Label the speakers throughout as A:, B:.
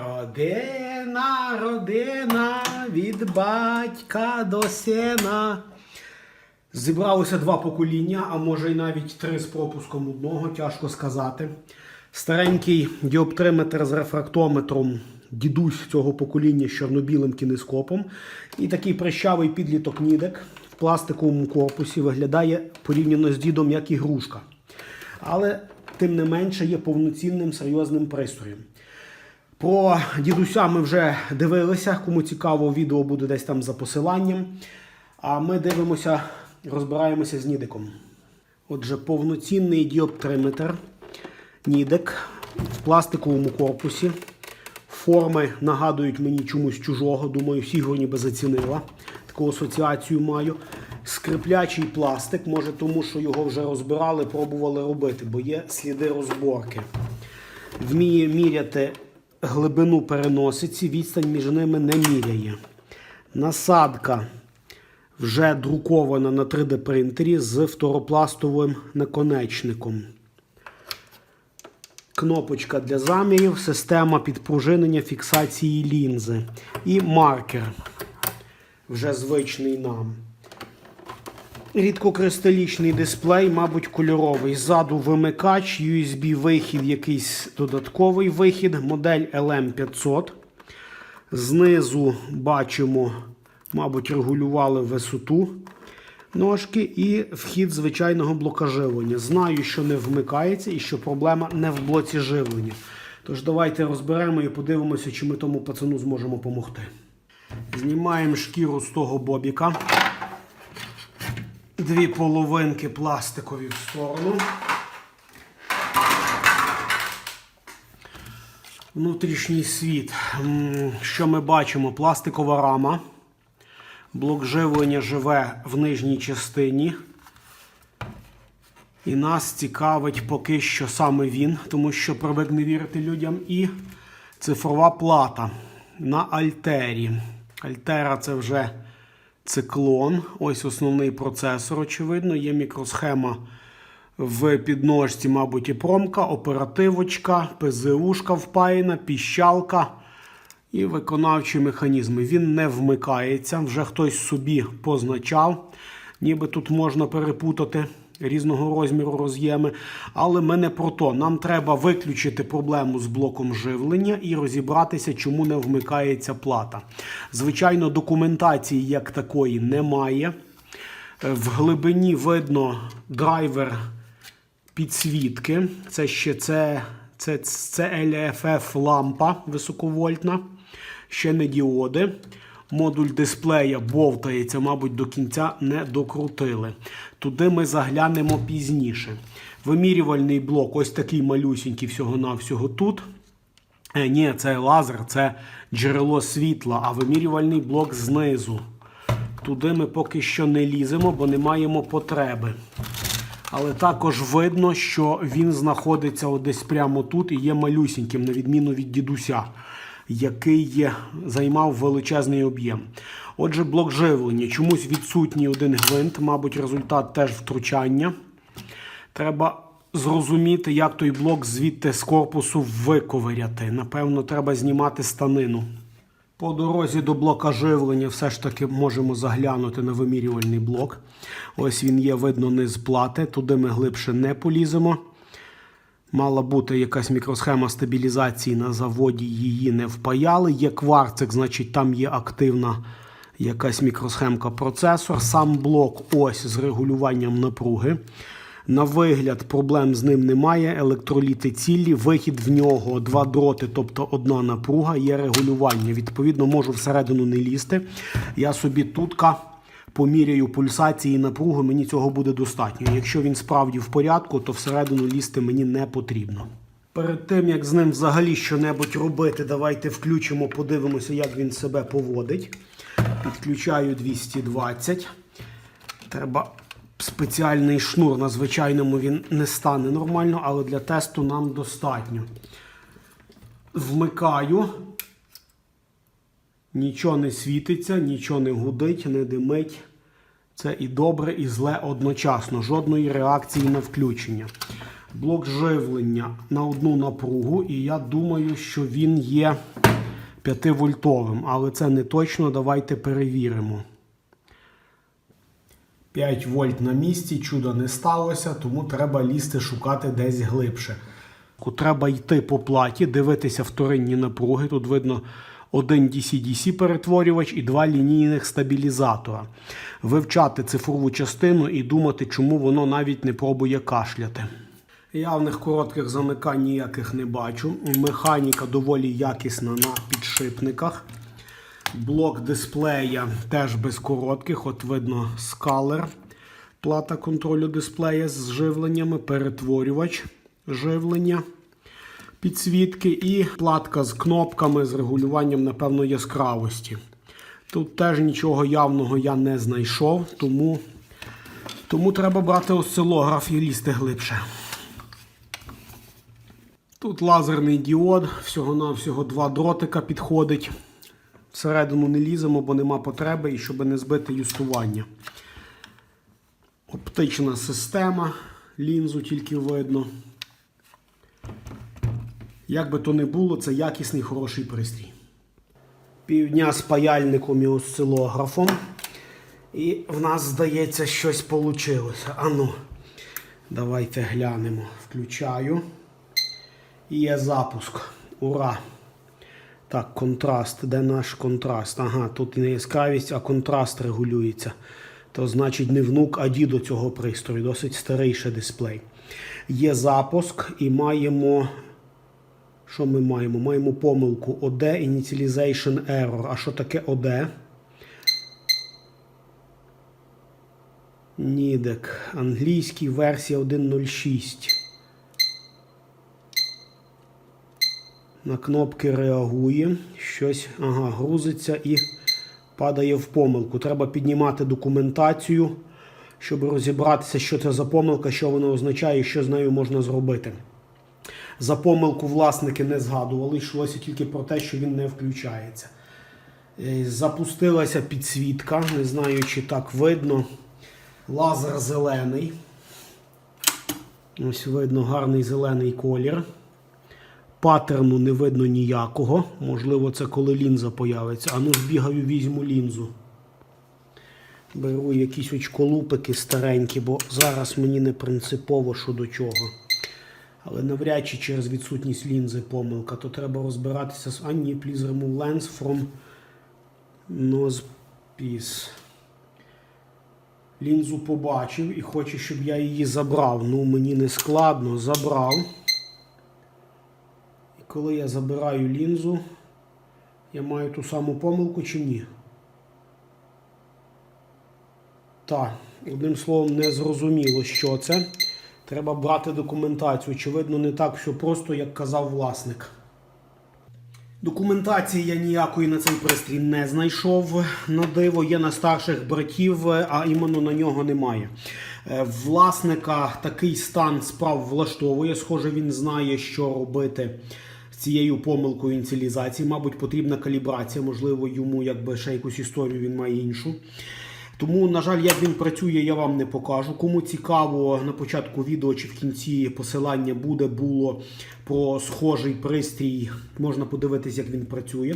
A: Родина, родина, від батька до сина. Зібралося два покоління, а може й навіть три з пропуском одного, тяжко сказати. Старенький діоптриметр з рефрактометром, дідусь цього покоління з чорнобілим кінескопом. І такий прищавий підліток Нідек в пластиковому корпусі виглядає порівняно з дідом як ігрушка. Але тим не менше є повноцінним серйозним пристроєм. Про дідуся ми вже дивилися. Кому цікаво, відео буде десь там за посиланням. А ми дивимося, розбираємося з Нідиком. Отже, повноцінний діоптриметр Нідек в пластиковому корпусі. Форми нагадують мені чомусь чужого. Думаю, всі його ніби зацінила. Таку асоціацію маю. Скриплячий пластик, може тому, що його вже розбирали, пробували робити, бо є сліди розборки. Вміє міряти глибину переносиці, відстань між ними не міряє. Насадка вже друкована на 3D принтері з фторопластовим наконечником. Кнопочка для замірів, система підпружинення фіксації лінзи і маркер, вже звичний нам. Рідкокристалічний дисплей, мабуть, кольоровий. Ззаду вимикач, USB-вихід, якийсь додатковий вихід, модель LM500. Знизу бачимо, мабуть, регулювали висоту ножки і вхід звичайного блока живлення. Знаю, що не вмикається і що проблема не в блоці живлення. Тож давайте розберемо і подивимося, чи ми тому пацану зможемо допомогти. Знімаємо шкіру з того бобіка. Дві половинки пластикові в сторону. Внутрішній світ. Що ми бачимо? Пластикова рама. Блок живлення живе в нижній частині. І нас цікавить поки що саме він, тому що привик не вірити людям. І цифрова плата на Альтері. Альтера це вже циклон. Ось основний процесор, очевидно. Є мікросхема в підножці, мабуть, і промка, оперативочка, ПЗУшка впаяна, піщалка і виконавчі механізми. Він не вмикається, вже хтось собі позначав. Ніби тут можна перепутати різного розміру роз'єми. Але ми не про то. Нам треба виключити проблему з блоком живлення і розібратися, чому не вмикається плата. Звичайно, документації як такої немає. Е, В глибині видно драйвер підсвітки. Це ще це, це, це LFF лампа високовольтна, ще не діоди. Модуль дисплея бовтається, мабуть, до кінця не докрутили. Туди ми заглянемо пізніше. Вимірювальний блок, ось такий малюсінький всього-навсього тут. Е, ні, це лазер, це джерело світла, а вимірювальний блок знизу. Туди ми поки що не ліземо, бо не маємо потреби. Але також видно, що він знаходиться десь прямо тут і є малюсіньким, на відміну від дідуся, який займав величезний об'єм. Отже, блок живлення. Чомусь відсутній один гвинт, мабуть, результат теж втручання. Треба зрозуміти, як той блок звідти з корпусу виковиряти. Напевно, треба знімати станину. По дорозі до блока живлення все ж таки можемо заглянути на вимірювальний блок. Ось він є, видно, низ плати. Туди ми глибше не поліземо. Мала бути якась мікросхема стабілізації на заводі, її не впаяли. Є кварцик, значить там є активна якась мікросхемка процесор. Сам блок ось з регулюванням напруги. На вигляд, проблем з ним немає. Електроліти цілі, вихід в нього два дроти, тобто одна напруга, є регулювання. Відповідно, можу всередину не лізти. Я собі тутка поміряю пульсації і напруги, мені цього буде достатньо. Якщо він справді в порядку, то всередину лізти мені не потрібно. Перед тим, як з ним взагалі щонебудь робити, давайте включимо, подивимося, як він себе поводить. Підключаю 220. Треба спеціальний шнур. На звичайному він не стане нормально, але для тесту нам достатньо. Вмикаю. Нічого не світиться, нічого не гудить, не димить. Це і добре, і зле одночасно. Жодної реакції на включення. Блок живлення на одну напругу, і я думаю, що він є 5-вольтовим, але це не точно. Давайте перевіримо. 5 вольт на місці, чудо не сталося, тому треба лізти шукати десь глибше. Треба йти по платі, дивитися вторинні напруги. Тут видно один DC-DC перетворювач і два лінійних стабілізатора. Вивчати цифрову частину і думати, чому воно навіть не пробує кашляти. Явних коротких замикань ніяких не бачу. Механіка доволі якісна на підшипниках. Блок дисплея теж без коротких. От видно скалер, плата контролю дисплея з живленнями, перетворювач живлення підсвітки і платка з кнопками з регулюванням, напевно, яскравості. Тут теж нічого явного я не знайшов, тому, тому треба брати осцилограф і лізти глибше. Тут лазерний діод, всього-навсього два дротика підходить. Всередину не ліземо, бо нема потреби і щоб не збити юстування. Оптична система, лінзу тільки видно. Як би то не було, це якісний хороший пристрій. Півдня з паяльником і осцилографом. І в нас, здається, щось вийшло. Ану, давайте глянемо. Включаю. І є запуск. Ура! Так, контраст. Де наш контраст? Ага, тут не яскравість, а контраст регулюється. То значить не внук, а дідо цього пристрою. Досить старий ще дисплей. Є запуск і маємо. Що ми маємо? Маємо помилку OD Initialization Error. А що таке OD? Нідек. Англійський версія 1.06. На кнопки реагує. Щось ага, грузиться і падає в помилку. Треба піднімати документацію, щоб розібратися, що це за помилка, що вона означає що з нею можна зробити. За помилку власники не згадували, йшлося тільки про те, що він не включається. Е, Запустилася підсвітка, не знаю, чи так видно. Лазер зелений. Ось видно гарний зелений колір. Патерну не видно ніякого. Можливо, це коли лінза появиться. А ну збігаю, візьму лінзу. Беру якісь очколупики старенькі, бо зараз мені не принципово що до чого. Але навряд чи через відсутність лінзи помилка, то треба розбиратися з. А please remove lens from nose piece. Лінзу побачив і хоче, щоб я її забрав. Ну, мені не складно, забрав. І коли я забираю лінзу, я маю ту саму помилку чи ні? Так, одним словом, не зрозуміло, що це. Треба брати документацію. Очевидно, не так, що просто, як казав власник. Документації я ніякої на цей пристрій не знайшов. На диво є на старших братів, а іменно на нього немає. Е, Власника такий стан справ влаштовує. Схоже, він знає, що робити з цією помилкою ініціалізації. Мабуть, потрібна калібрація. Можливо, йому якби ще якусь історію він має іншу. Тому, на жаль, як він працює, я вам не покажу. Кому цікаво, на початку відео чи в кінці посилання буде було про схожий пристрій. Можна подивитись, як він працює.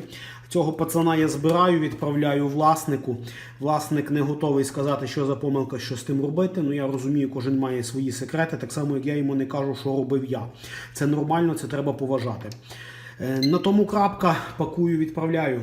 A: Цього пацана я збираю, відправляю власнику. Власник не готовий сказати, що за помилка, що з тим робити. Ну я розумію, кожен має свої секрети, так само як я йому не кажу, що робив я. Це нормально, це треба поважати. Е, На тому крапка пакую, відправляю.